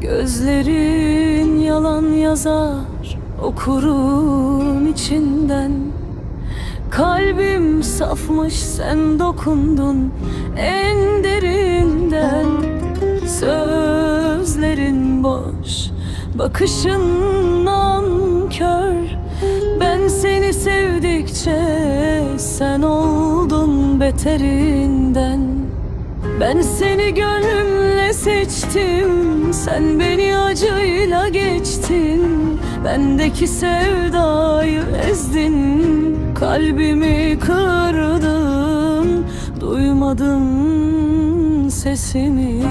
Gözlerin yalan yazar okurum içinden. Kalbim safmış sen dokundun en derinden. Sözlerin boş bakışın nankör. Ben seni sevdikçe sen oldun beterinden. Ben seni gönlümle seçtim. Sen beni acıyla geçtin. Bendeki sevdayı ezdin. Kalbimi kırdın. Duymadın sesimi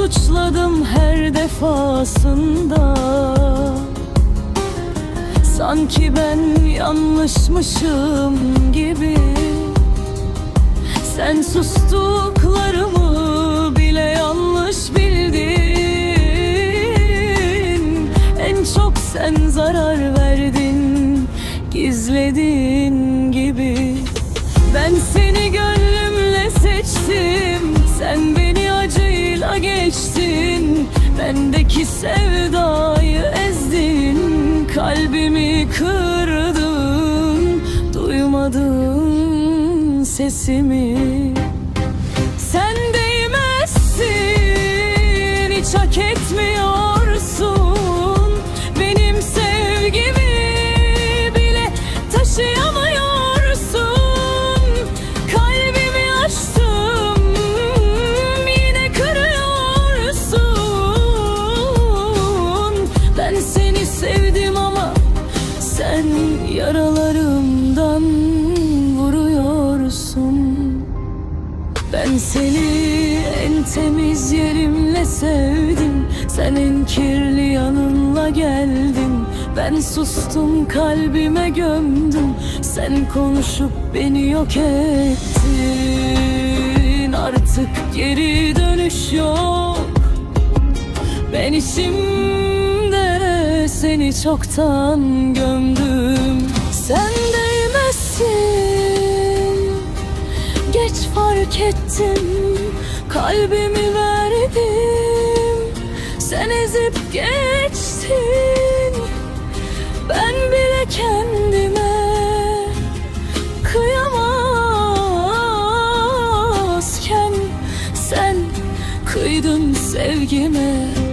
suçladım her defasında. Sanki ben yanlışmışım gibi. Sen sustuklarımı bile yanlış bildin. En çok sen zarar verdin Gizlediğin gibi. Ben seni gönlümle seçtim Sen geçtin Bendeki sevdayı ezdin Kalbimi kırdın. Duymadın sesimi ben seni en temiz yerimle sevdim. Sen en kirli yanınla geldin Ben sustum kalbime gömdüm. Sen konuşup beni yok ettin. Artık geri dönüş yok. Ben içimde seni çoktan gömdüm. Sen değmezsin Geç fark ettim. Kalbimi verdim. Sen ezip geçtin. Ben bile kendime Kıyamazken Sen kıydın sevgime